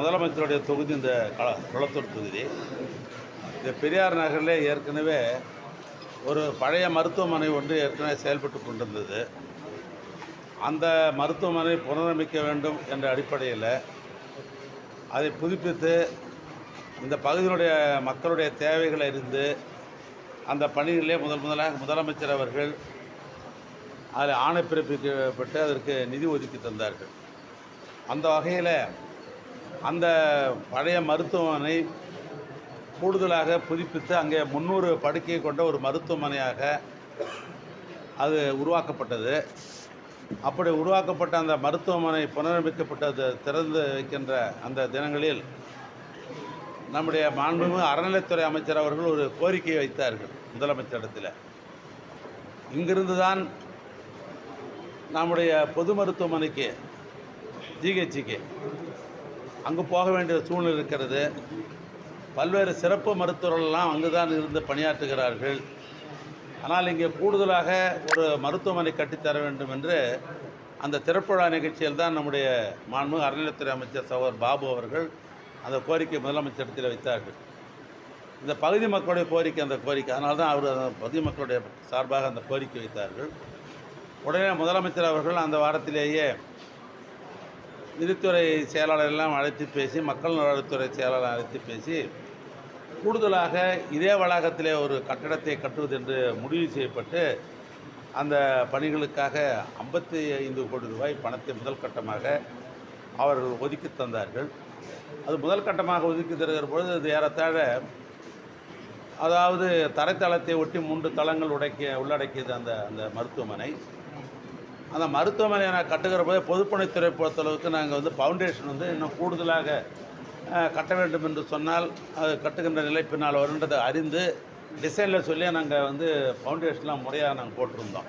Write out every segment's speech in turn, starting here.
முதலமைச்சருடைய தொகுதி இந்த கள குளத்தூர் தொகுதி. இந்த பெரியார் நகரில் ஏற்கனவே ஒரு பழைய மருத்துவமனை ஒன்று ஏற்கனவே செயல்பட்டு கொண்டிருந்தது. அந்த மருத்துவமனை புனரமைக்க வேண்டும் என்ற அடிப்படையில் அதை புதுப்பித்து இந்த பகுதியினுடைய மக்களுடைய தேவைகளை அறிந்து அந்த பணிகளிலே முதல் முதலாக முதலமைச்சர் அவர்கள் அதில் ஆணை பிறப்பிக்கப்பட்டு அதற்கு நிதி ஒதுக்கி தந்தார்கள். அந்த வகையில் அந்த பழைய மருத்துவமனை கூடுதலாக புதுப்பித்து அங்கே முந்நூறு படுக்கை கொண்ட ஒரு மருத்துவமனையாக அது உருவாக்கப்பட்டது. அப்படி உருவாக்கப்பட்ட அந்த மருத்துவமனை புனரமைக்கப்பட்டது திறந்து வைக்கின்ற அந்த தினங்களில் நம்முடைய மாண்புமிகு அறநிலைத்துறை அமைச்சர் அவர்கள் ஒரு கோரிக்கை வைத்தார்கள் முதலமைச்சரிடத்தில். இங்கிருந்து தான் நம்முடைய பொது மருத்துவமனைக்கு ஜிஹெச்சிக்கு அங்கு போக வேண்டிய சூழ்நிலை இருக்கிறது. பல்வேறு சிறப்பு மருத்துவர்கள்லாம் அங்கு தான் இருந்து பணியாற்றுகிறார்கள். ஆனால் இங்கே கூடுதலாக ஒரு மருத்துவமனை கட்டித்தர வேண்டும் என்று அந்த திறப்புழா நிகழ்ச்சியில் தான் நம்முடைய மாண்பு அறநிலைத்துறை அமைச்சர் சகோதர் பாபு அவர்கள் அந்த கோரிக்கை முதலமைச்சரிடத்தில் வைத்தார்கள். இந்த பகுதி மக்களுடைய கோரிக்கை அந்த கோரிக்கை அதனால தான் அவர் அந்த பகுதி மக்களுடைய சார்பாக அந்த கோரிக்கை வைத்தார்கள். உடனே முதலமைச்சர் அவர்கள் அந்த வாரத்திலேயே நிதித்துறை செயலாளர் எல்லாம் அழைத்து பேசி மக்கள் நலத்துறை செயலாளர் அழைத்து பேசி கூடுதலாக இதே வளாகத்திலே ஒரு கட்டடத்தை கட்டுவது என்று முடிவு செய்யப்பட்டு அந்த பணிகளுக்காக ஐம்பத்தி ஐந்து கோடி ரூபாய் பணத்தை முதல் கட்டமாக அவர்கள் ஒதுக்கி தந்தார்கள். அது முதல் கட்டமாக ஒதுக்கி தருகிற பொழுது அது ஏறத்தாழ அதாவது தரைத்தளத்தை ஒட்டி மூன்று தளங்கள் உடைக்க உள்ளடக்கியது அந்த அந்த மருத்துவமனை. அந்த மருத்துவமனையை நான் கட்டுகிற போது பொதுப்பணித்துறை பொறுத்தளவுக்கு நாங்கள் வந்து ஃபவுண்டேஷன் வந்து இன்னும் கூடுதலாக கட்ட வேண்டும் என்று சொன்னால் அது கட்டுகின்ற நிலை பின்னால் வருன்றதை அறிந்து டிசைனில் சொல்லி நாங்கள் வந்து ஃபவுண்டேஷன்லாம் முறையாக நாங்கள் போட்டிருந்தோம்.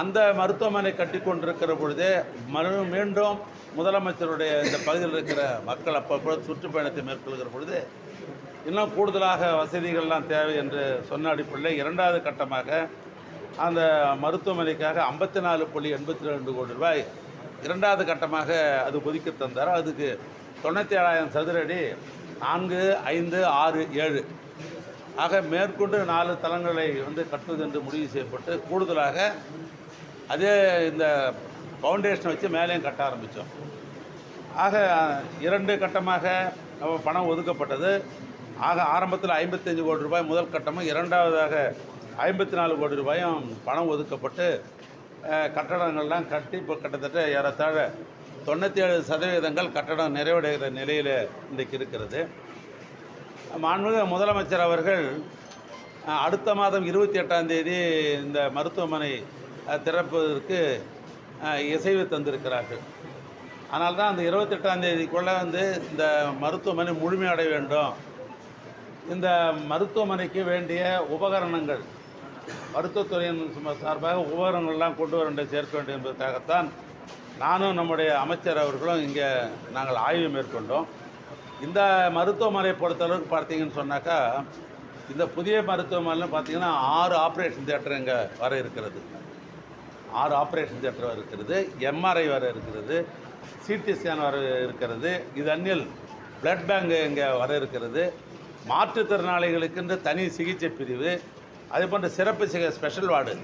அந்த மருத்துவமனை கட்டி கொண்டிருக்கிற பொழுதே மறு மீண்டும் முதலமைச்சருடைய இந்த பகுதியில் இருக்கிற மக்கள் அப்பப்போ சுற்றுப்பயணத்தை மேற்கொள்கிற பொழுது இன்னும் கூடுதலாக வசதிகள்லாம் தேவை என்று சொன்ன அடிப்படையில் இரண்டாவது கட்டமாக அந்த மருத்துவமனைக்காக ஐம்பத்தி நாலு புள்ளி எண்பத்தி ரெண்டு கோடி ரூபாய் இரண்டாவது கட்டமாக அது ஒதுக்கி தந்தார். அதுக்கு தொண்ணூற்றி ஏழாயிரம் சதுர அடி நான்கு ஐந்து ஆறு ஏழு. ஆக மேற்கொண்டு நாலு தளங்களை வந்து கட்டுவது என்று முடிவு செய்யப்பட்டு கூடுதலாக அதே இந்த ஃபவுண்டேஷனை வச்சு மேலேயும் கட்ட ஆரம்பித்தோம். ஆக இரண்டு கட்டமாக நம்ம பணம் ஒதுக்கப்பட்டது. ஆக ஆரம்பத்தில் ஐம்பத்தஞ்சு கோடி ரூபாய் முதல் கட்டமும் இரண்டாவதாக ஐம்பத்தி நாலு கோடி ரூபாயும் பணம் ஒதுக்கப்பட்டு கட்டடங்கள்லாம் கட்டி இப்போ கிட்டத்தட்ட ஏறத்தாழ தொண்ணூற்றி ஏழு சதவீதங்கள் கட்டடம் நிறைவடைகிற நிலையில் இன்றைக்கு இருக்கிறது. மாண்புமிகு முதலமைச்சர் அவர்கள் அடுத்த மாதம் இருபத்தி எட்டாம் தேதி இந்த மருத்துவமனை திறப்பதற்கு இசைவு தந்திருக்கிறார்கள். ஆனால் தான் அந்த இருபத்தெட்டாம் தேதிக்குள்ளே வந்து இந்த மருத்துவமனை முழுமையடைய வேண்டும். இந்த மருத்துவமனைக்கு வேண்டிய உபகரணங்கள் மருத்துவத்துறையின் சார்பாக உபகரணங்கள்லாம் கொண்டு வர வேண்டிய சேர்க்க வேண்டும் என்பதற்காகத்தான் நானும் நம்முடைய அமைச்சர் அவர்களும் இங்கே நாங்கள் ஆய்வு மேற்கொண்டோம். இந்த மருத்துவமனை பொறுத்தளவுக்கு பார்த்தீங்கன்னு சொன்னாக்கா இந்த புதிய மருத்துவமனையில் பார்த்தீங்கன்னா ஆறு ஆப்ரேஷன் தியேட்டர் இங்கே வர இருக்கிறது. ஆறு ஆப்ரேஷன் தியேட்டர் வர இருக்கிறது. எம்ஆர்ஐ வர இருக்கிறது. சிடி ஸ்கேன் வர இருக்கிறது. இது அந்நில் பிளட் பேங்க் இங்கே வர இருக்கிறது. மாற்றுத்திறனாளிகளுக்கென்று தனி சிகிச்சை பிரிவு. அதே போன்ற சிறப்பு சிக ஸ்பெஷல் வார்டு.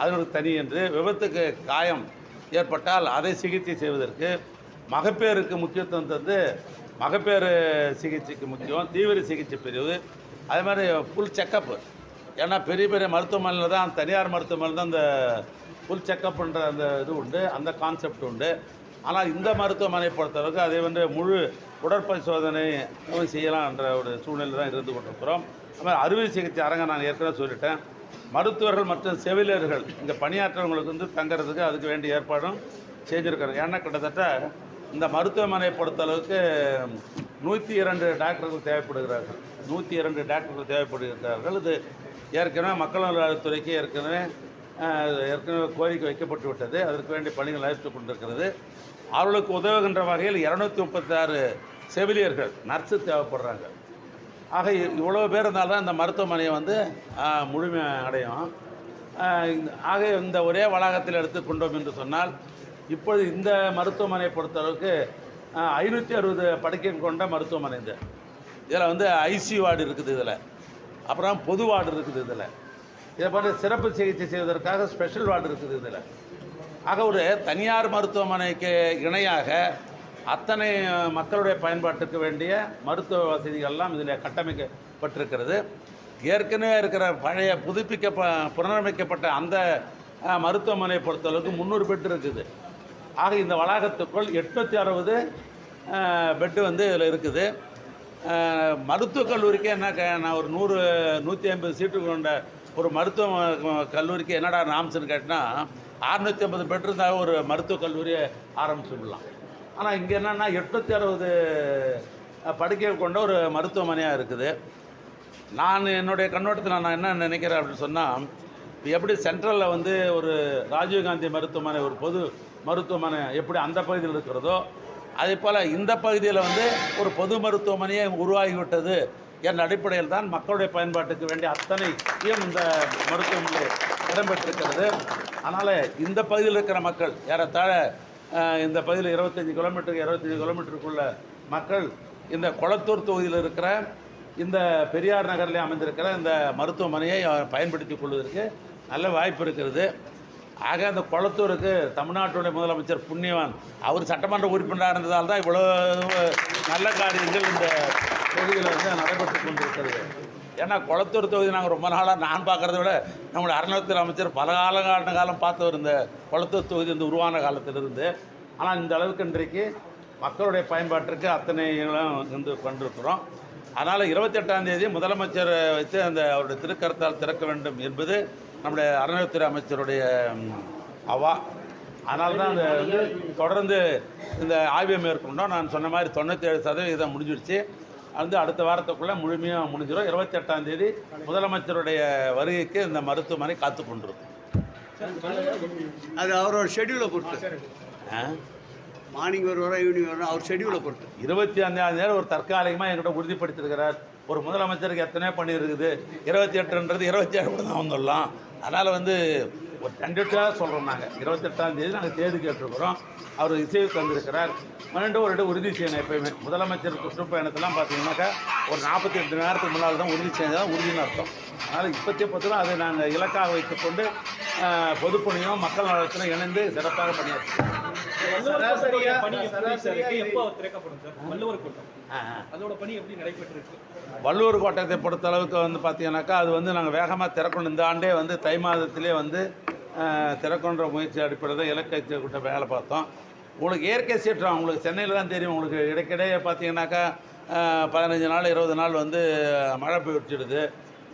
அதனுக்கு தனி என்று விபத்துக்கு காயம் ஏற்பட்டால் அதை சிகிச்சை செய்வதற்கு மகப்பேறுக்கு முக்கியத்துவம் தந்து மகப்பேறு சிகிச்சைக்கு முக்கியம் தீவிர சிகிச்சை பிரிவு அதே மாதிரி ஃபுல் செக்கப்பு ஏன்னா பெரிய பெரிய மருத்துவமனையில் தான் தனியார் மருத்துவமனையில் தான் அந்த ஃபுல் செக்கப்புன்ற அந்த இது உண்டு அந்த கான்செப்ட் உண்டு. ஆனால் இந்த மருத்துவமனை பொறுத்தளவுக்கு அதே வந்து முழு உடற்பரிசோதனை செய்யலாம் என்ற ஒரு சூழ்நிலை தான் இருந்து கொண்டிருக்கிறோம். அது மாதிரி அறுவை சிகிச்சை அரங்க நான் ஏற்கனவே சொல்லிட்டேன். மருத்துவர்கள் மற்றும் செவிலியர்கள் இங்கே பணியாற்றவங்களுக்கு வந்து தங்குறதுக்கு அதுக்கு வேண்டிய ஏற்பாடும் செஞ்சுருக்கிறோம் ஏன்னா கிட்டத்தட்ட இந்த மருத்துவமனை பொறுத்தளவுக்கு நூற்றி இரண்டு டாக்டர்கள் தேவைப்படுகிறார்கள். நூற்றி இரண்டு டாக்டர்கள் தேவைப்படுகிறார்கள். இது ஏற்கனவே மக்கள் நல்வாழ்வுத்துறைக்கு ஏற்கனவே ஏற்கனவே கோரிக்கை வைக்கப்பட்டு விட்டது. அதற்கு வேண்டிய பணிகள் நடைபெற்றுக் கொண்டிருக்கிறது. அவர்களுக்கு உதவுகின்ற வகையில் இரநூத்தி முப்பத்தாறு செவிலியர்கள் நர்ஸு தேவைப்படுறாங்க. ஆக இவ்வளோ பேர் இருந்தால் தான் இந்த மருத்துவமனையை வந்து முழுமை அடையும். இந்த- ஆக இந்த ஒரே வளாகத்தில் எடுத்து கொண்டோம் என்று சொன்னால் இப்பொழுது இந்த மருத்துவமனையை பொறுத்தளவுக்கு ஐநூற்றி அறுபது படுக்கை கொண்ட மருத்துவமனை இது. இதில் வந்து ஐசி வார்டு இருக்குது இதில். அப்புறம் பொது வார்டு இருக்குது இதில். இதை போன்ற சிறப்பு சிகிச்சை செய்வதற்காக ஸ்பெஷல் வார்டு இருக்குது இதில். ஆக ஒரு தனியார் மருத்துவமனைக்கு இணையாக அத்தனை மக்களுடைய பயன்பாட்டுக்கு வேண்டிய மருத்துவ வசதிகள்லாம் இதில் கட்டமைக்கப்பட்டிருக்கிறது. ஏற்கனவே இருக்கிற பழைய புதுப்பிக்க புனரமைக்கப்பட்ட அந்த மருத்துவமனையை பொறுத்தளவுக்கு முந்நூறு பெட் இருக்குது. ஆக இந்த வளாகத்துக்குள் எட்நூற்றி அறுபது பெட்டு வந்து இதில் இருக்குது. மருத்துவக் கல்லூரிக்கு என்ன க- நான் ஒரு நூறு நூற்றி ஐம்பது சீட்டு கொண்ட ஒரு மருத்துவ கல்லூரிக்கு என்னடா நாம்ஸ்னு கேட்டால் அறநூற்றி ஐம்பது பெட் ஒரு மருத்துவக் கல்லூரியை ஆரம்பிச்சுடலாம் ஆனால் இங்கே என்னென்னா எட்நூற்றி அறுபது படுக்கைகள் கொண்ட ஒரு மருத்துவமனையாக இருக்குது. நான் என்னுடைய கண்ணோட்டத்தில் நான் என்ன நினைக்கிறேன் அப்படின்னு சொன்னால் இப்போ எப்படி சென்ட்ரலில் வந்து ஒரு ராஜீவ்காந்தி மருத்துவமனை ஒரு பொது மருத்துவமனை எப்படி அந்த பகுதியில் இருக்கிறதோ அதே போல் இந்த பகுதியில் வந்து ஒரு பொது மருத்துவமனையே உருவாகிவிட்டது என்ற அடிப்படையில் தான் மக்களுடைய பயன்பாட்டுக்கு வேண்டிய அத்தனை இந்த மருத்துவமனை இடம்பெற்றிருக்கிறது அதனால் இந்த பகுதியில் இருக்கிற மக்கள் ஏறத்தாழ இந்த பகுதியில் இருபத்தஞ்சி கிலோமீட்டருக்கு இருபத்தஞ்சி கிலோமீட்டருக்குள்ள மக்கள் இந்த கொளத்தூர் தொகுதியில் இருக்கிற இந்த பெரியார் நகரில் அமைந்திருக்கிற இந்த மருத்துவமனையை பயன்படுத்தி கொள்வதற்கு நல்ல வாய்ப்பு இருக்கிறது. ஆக அந்த குளத்தூருக்கு தமிழ்நாட்டுடைய முதலமைச்சர் புண்ணியவான் அவர் சட்டமன்ற உறுப்பினராக இருந்ததால் தான் இவ்வளோ நல்ல காரியங்கள் இந்த தொகுதியில் வந்து நடைபெற்று ஏன்னா குளத்தூர் தொகுதி நாங்கள் ரொம்ப நாளாக நான் பார்க்குறத விட நம்முடைய அறநிலையத்துறை அமைச்சர் பல கால காலம் பார்த்தவர் இந்த குளத்தூர் தொகுதி இந்த உருவான காலத்திலிருந்து. ஆனால் இந்த அளவுக்கு இன்றைக்கு மக்களுடைய பயன்பாட்டிற்கு அத்தனைகளும் வந்து கொண்டிருக்கிறோம். அதனால் இருபத்தெட்டாம் தேதி முதலமைச்சர் வச்சு அந்த அவருடைய திருக்கரத்தால் திறக்க வேண்டும் என்பது நம்முடைய அறநிலையத்துறை அமைச்சருடைய அவா. அதனால தான் அந்த வந்து தொடர்ந்து இந்த ஆய்வை மேற்கொண்டோம். நான் சொன்ன மாதிரி தொண்ணூற்றி ஏழு சதவீதம் முடிஞ்சிருச்சு. வந்து அடுத்த வாரத்துக்குள்ளே முழுமையாக முடிஞ்சிடும் இருபத்தெட்டாம் தேதி முதலமைச்சருடைய வருகைக்கு இந்த மருத்துவமனை காத்து கொண்டிருக்கும். அது அவரோட ஷெட்யூலை பொறுத்து. ஆ? மார்னிங் வருவாரோ ஈவினிங் வருவாரோ அவர் ஷெட்யூலை பொறுத்து. இருபத்தி அஞ்சாம் தேதி ஒரு தற்காலிகமாக என்கிட்ட உறுதிப்படுத்தியிருக்கிறார் ஒரு முதலமைச்சருக்கு எத்தனையோ பண்ணியிருக்குது இருபத்தி எட்டுன்றது இருபத்தி ஏழு தான் வந்துடலாம். அதனால் வந்து ஒரு டென்டேட்டாக சொல்கிறோம் நாங்கள் இருபத்தெட்டாம் தேதி நாங்கள் தேதி கேட்டிருக்கிறோம். அவர் இசைவு தந்திருக்கிறார். மீண்டும் ஒரு இடம் உறுதி செய்யணும் எப்பயுமே. முதலமைச்சர் சுற்றுப்பயணத்தெல்லாம் பார்த்தீங்கன்னாக்கா ஒரு நாற்பத்தி எட்டு நேரத்துக்கு முன்னால் தான் உறுதி செஞ்சால் உறுதின்னு அர்த்தம். அதனால் இப்போத்திய பத்திரம் அதை நாங்கள் இலக்காக வைத்துக்கொண்டு பொதுப்பணியும் மக்கள் நலத்திலும் இணைந்து சிறப்பாக பணியாற்றுறோம் சராசரியா பணி? எப்போ திறக்கப்படும் சார்? வள்ளுவர் கூட்டம். அதோட பணி எப்படி நடைபெற்றிருக்கு? வள்ளுவர் கோட்டத்தை பொறுத்த அளவுக்கு வந்து பார்த்தீங்கன்னாக்கா அது வந்து நாங்கள் வேகமாக திறக்கணும். இந்த ஆண்டே வந்து தை மாதத்திலே வந்து திறக்கணுன்ற முயற்சி அடிப்படையில் தான் இலக்கை கூட்ட வேலை பார்த்தோம். உங்களுக்கு இயற்கை சீற்றம் உங்களுக்கு சென்னையில் தான் தெரியும். உங்களுக்கு இடைக்கிடையே பார்த்தீங்கன்னாக்கா பதினஞ்சு நாள் இருபது நாள் வந்து மழை பெய்ச்சிடுது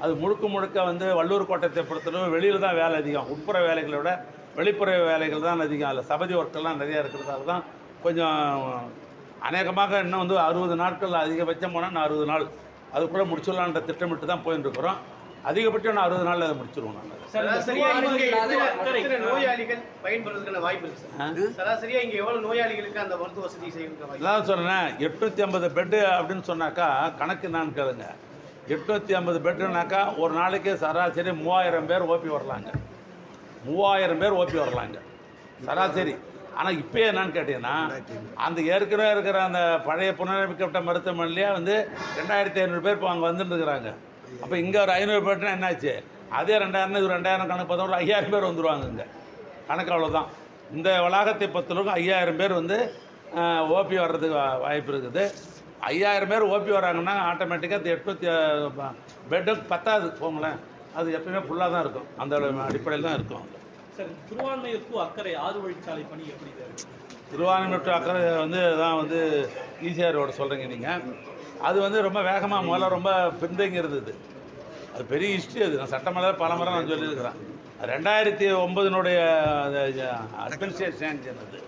அது முழுக்க முழுக்க வந்து வள்ளூர் கோட்டத்தை பொறுத்தளவு வெளியில் தான் வேலை அதிகம். உட்புற வேலைகளை விட வெளிப்புற வேலைகள் தான் அதிகம். அதில் சபதி ஒர்க்கெல்லாம் நிறையா இருக்கிறதால தான் கொஞ்சம் அநேகமாக இன்னும் வந்து அறுபது நாட்கள் அதிகபட்சம் போனால் நான் அறுபது நாள். அதுக்குள்ளே முடிச்சிடலான்ற திட்டமிட்டு தான் போயின்னு இருக்கிறோம் அதிகபட்சம் நான் அறுபது நாளில் அதை முடிச்சிருவோம் நாங்கள் சொன்னேன் எட்நூற்றி ஐம்பது பெட்டு அப்படின்னு சொன்னாக்கா கணக்கு நான் கேளுங்க. எட்நூற்றி ஐம்பது பெட்டுனாக்கா ஒரு நாளைக்கு சராசரி மூவாயிரம் பேர் ஓபி வரலாங்க. மூவாயிரம் பேர் ஓபி வரலாங்க. சராசரி. ஆனால் இப்போ என்னன்னு கேட்டிங்கன்னா அந்த ஏற்கனவே இருக்கிற அந்த பழைய புனரமைக்கப்பட்ட மருத்துவமனையிலே வந்து ரெண்டாயிரத்தி ஐநூறு பேர் இப்போ அங்கே வந்துட்டுருக்குறாங்க அப்போ இங்கே ஒரு ஐநூறு பேர்னா என்னாச்சு? அதே ரெண்டாயிரம் இது ரெண்டாயிரம் கணக்கு பார்த்தா ஒரு ஐயாயிரம் பேர் வந்துருவாங்க இங்கே. கணக்கு அவ்வளோதான் இந்த வளாகத்தை பொறுத்தளவுக்கு ஐயாயிரம் பேர் வந்து ஓபி வர்றதுக்கு வா- வாய்ப்பு இருக்குது. ஐயாயிரம் பேர் ஓபி வராங்கன்னா ஆட்டோமேட்டிக்காக அது எட்நூற்றி பெட்டும் பத்தாது போங்களேன். அது எப்பயுமே ஃபுல்லாக தான் இருக்கும். அந்த அடிப்படையில் தான் இருக்கும். சார் திருவான்மையூர் டு அக்கறை ஆறு வழிச்சாலை பணி எப்படி டு அக்கறை வந்து தான் வந்து ஈசிஆர் ரோடு சொல்கிறீங்க நீங்கள் அது வந்து ரொம்ப வேகமாக முதல்ல ரொம்ப பின்தங்கி இருந்தது அது பெரிய ஹிஸ்ட்ரி அது. நான் சட்டமன்ற பல முறை நான் சொல்லியிருக்கிறேன். ரெண்டாயிரத்தி ஒம்பதினுடைய அட்மினிஸ்ட்ரேட் சேங்ஷன் அது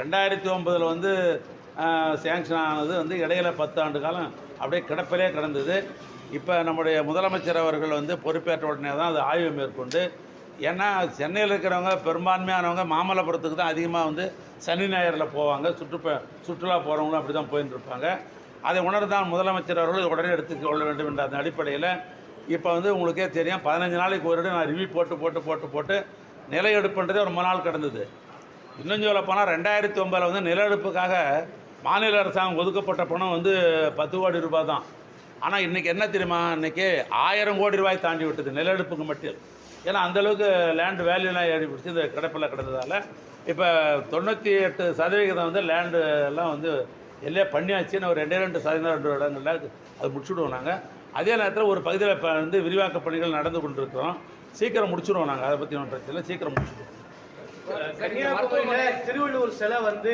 ரெண்டாயிரத்தி ஒம்பதில் வந்து சேங்ஷன் ஆனது வந்து இடையில பத்து ஆண்டு காலம் அப்படியே கிடப்பிலே கிடந்தது. இப்போ நம்முடைய முதலமைச்சர் அவர்கள் வந்து பொறுப்பேற்ற உடனே தான் அது ஆய்வு மேற்கொண்டு ஏன்னா சென்னையில் இருக்கிறவங்க பெரும்பான்மையானவங்க மாமல்லபுரத்துக்கு தான் அதிகமாக வந்து சனி ஞாயிறில் போவாங்க. சுற்றுப்ப சுற்றுலா போகிறவங்களும் அப்படி தான் போயின்னு இருப்பாங்க அதை உணர்ந்தான் முதலமைச்சர் அவர்கள் உடனே எடுத்துக்கொள்ள வேண்டும் என்ற அந்த அடிப்படையில் இப்போ வந்து உங்களுக்கே தெரியும் பதினஞ்சு நாளைக்கு ஒரு நான் ரிவ்யூ போட்டு போட்டு போட்டு போட்டு நிலையெடுப்புன்றதே ரொம்ப நாள் கிடந்தது. இன்னும் சொல்ல போனால் ரெண்டாயிரத்தி ஒம்பதில் வந்து நிலநடுப்புக்காக மாநில அரசாங்கம் ஒதுக்கப்பட்ட பணம் வந்து பத்து கோடி ரூபாய் தான். ஆனால் இன்றைக்கி என்ன தெரியுமா? இன்றைக்கி ஆயிரம் கோடி ரூபாய் தாண்டி விட்டது நிலநடுப்புக்கு மட்டும். ஏன்னா அந்தளவுக்கு லேண்டு வேல்யூலாம் ஏறி பிடிச்சி இந்த கிடப்பில் கிடந்ததால். இப்போ தொண்ணூற்றி எட்டு சதவிகிதம் வந்து லேண்டு எல்லாம் வந்து எல்லாம் பண்ணியாச்சுன்னு ஒரு ரெண்டே ரெண்டு சதவீதம் ரெண்டு இடங்களில் அது முடிச்சுடுவோம் நாங்கள் அதே நேரத்தில் ஒரு பகுதியில் இப்போ வந்து விரிவாக்க பணிகள் நடந்து கொண்டிருக்கிறோம். சீக்கிரம் முடிச்சுடுவோம் நாங்கள் அதை பற்றி ஒன்றும் பிரச்சனை சீக்கிரம் முடிச்சுடுவோம். திருவள்ளுவர் சிலை வந்து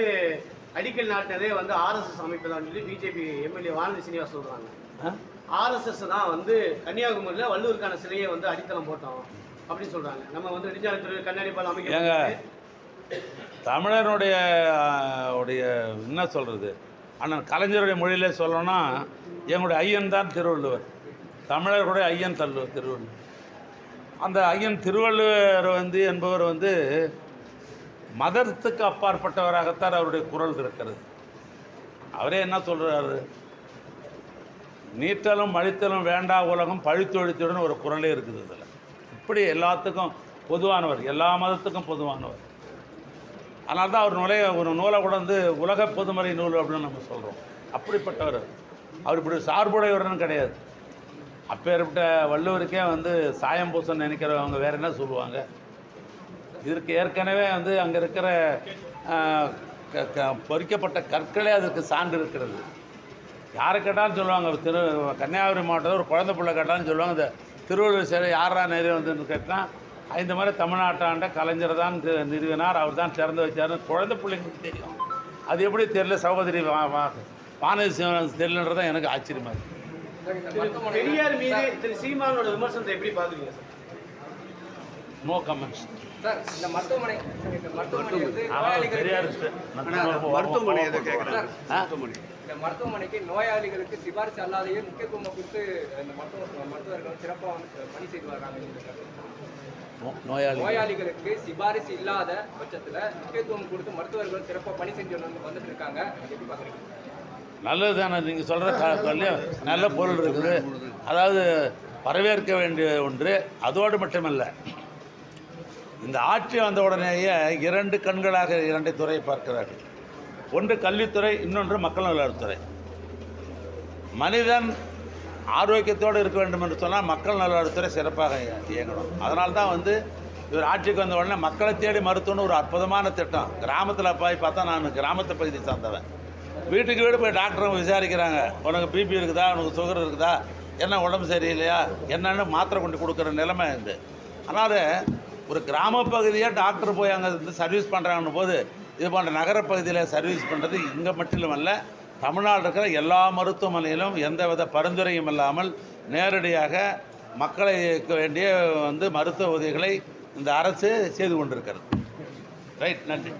அடிக்கல் நாட்டினதே வந்து ஆர்எஸ்எஸ் அமைப்பு தான் சொல்லி பிஜேபி எம்எல்ஏ வானதி சீனிவாஸ் சொல்றாங்க. ஆ? ஆர்எஸ்எஸ் தான் வந்து கன்னியாகுமரியில வள்ளுவருக்கான சிலையை வந்து அடித்தளம் போட்டோம். அப்படின்னு சொல்றாங்க. நம்ம வந்து நெடுஞ்சாலைத்துறை கண்ணாடி பாலம் ஏங்க அமைக்க தமிழனுடைய ஆஹ், உடைய என்ன சொல்கிறது அண்ணன் கலைஞருடைய மொழியிலே சொல்லணும்னா எங்களுடைய ஐயன் தான் திருவள்ளுவர். தமிழர்களுடைய ஐயன் தள்ளு திருவள்ளுவர். அந்த ஐயன் திருவள்ளுவர் வந்து என்பவர் வந்து மதத்துக்கு அப்பாற்பட்டவராகத்தான் அவருடைய குரல் இருக்கிறது. அவரே என்ன சொல்கிறாரு நீட்டலும் மழித்தலும் வேண்டா உலகம் பழித்தொழித்துடன் ஒரு குரலே இருக்குது. அப்படி எல்லாத்துக்கும் பொதுவானவர் எல்லா மதத்துக்கும் பொதுவானவர். அதனால தான் அவர் நுழைய ஒரு நூலை கூட வந்து உலக பொதுமறை நூல் அப்படின்னு நம்ம சொல்கிறோம் அப்படிப்பட்டவர் அவர். இப்படி சார்புடையவர்னு கிடையாது. அப்பேற்பட்ட வள்ளுவருக்கே வந்து சாயம் பூசம் நினைக்கிறவங்க வேற என்ன சொல்லுவாங்க? இதற்கு ஏற்கனவே வந்து அங்கே இருக்கிற க- க- பொறிக்கப்பட்ட கற்களே அதற்கு சான்று இருக்கிறது. யாரை கேட்டாலும் சொல்லுவாங்க திரு கன்னியாகுமரி மாவட்டத்தில் ஒரு குழந்தை பிள்ளை கேட்டாலும் சொல்லுவாங்க இந்த திருவள்ளுவர் சிலை யாரா நேரம் வந்து கேட்டால் இந்த மாதிரி தமிழ்நாட்டாண்ட கலைஞர் தான் நிறுவினார். அவர் தான் திறந்து வச்சார்னு குழந்தை பிள்ளைங்களுக்கு தெரியும். அது எப்படி தெரியல? சகோதரி வானதி சிவன் தெரியலன்றது தான் எனக்கு ஆச்சரியமாக இருக்குது பெரியார் மீது திரு சீமானோட விமர்சனத்தை எப்படி பாக்குறீங்க சார்? நோ கமெண்ட்ஸ் சார் இந்த மருத்துவமனை எதை இந்த மருத்துவமனைக்கு நோயாளிகளுக்கு சிபாரிசு அல்லாதையே முக்கியத்துவம் கொடுத்து இந்த மருத்துவ மருத்துவர்கள் சிறப்பாக வந்து பணி செய்து வர்றாங்க. நோயாளிகளுக்கு சிபாரிசு இல்லாத பட்சத்துல முக்கியத்துவம் கொடுத்து மருத்துவர்கள் சிறப்பாக பணி செஞ்சு வந்து வந்துட்டு இருக்காங்க. எப்படி பாக்குறீங்க? நல்லது தானே நீங்கள் சொல்கிற நல்ல பொருள் இருக்குது. அதாவது வரவேற்க வேண்டிய ஒன்று அதோடு மட்டுமல்ல இந்த ஆட்சி வந்த உடனேயே இரண்டு கண்களாக இரண்டு துறை பார்க்கிறார்கள். ஒன்று கல்வித்துறை இன்னொன்று மக்கள் நல்வாழ்வுத்துறை. மனிதன் ஆரோக்கியத்தோடு இருக்க வேண்டும் என்று சொன்னால் மக்கள் நல்வாழ்வுத்துறை சிறப்பாக இயங்கணும். அதனால தான் வந்து இவர் ஆட்சிக்கு வந்த உடனே மக்களை தேடி மருத்துவம்னு ஒரு அற்புதமான திட்டம். கிராமத்தில் போய் பார்த்தா நான் கிராமத்தை பகுதி சார்ந்தவன். வீட்டுக்கு வீடு போய் டாக்டரும் விசாரிக்கிறாங்க. உனக்கு பிபி இருக்குதா? உனக்கு சுகர் இருக்குதா? என்ன உடம்பு சரியில்லையா? என்னன்னு மாத்திரை கொண்டு கொடுக்குற நிலைமை இது. அதனால் ஒரு கிராம பகுதியாக டாக்டர் போய் அங்கே இருந்து சர்வீஸ் பண்ணுறாங்கன்னு போது இது போன்ற நகரப்பகுதியில் சர்வீஸ் பண்ணுறது இங்கே மட்டும் அல்ல தமிழ்நாடு இருக்கிற எல்லா மருத்துவமனையிலும் எந்தவித பரிந்துரையும் இல்லாமல் நேரடியாக மக்களை வேண்டிய வந்து மருத்துவ உதவிகளை இந்த அரசு செய்து கொண்டிருக்கிறது. ரைட் நன்றி.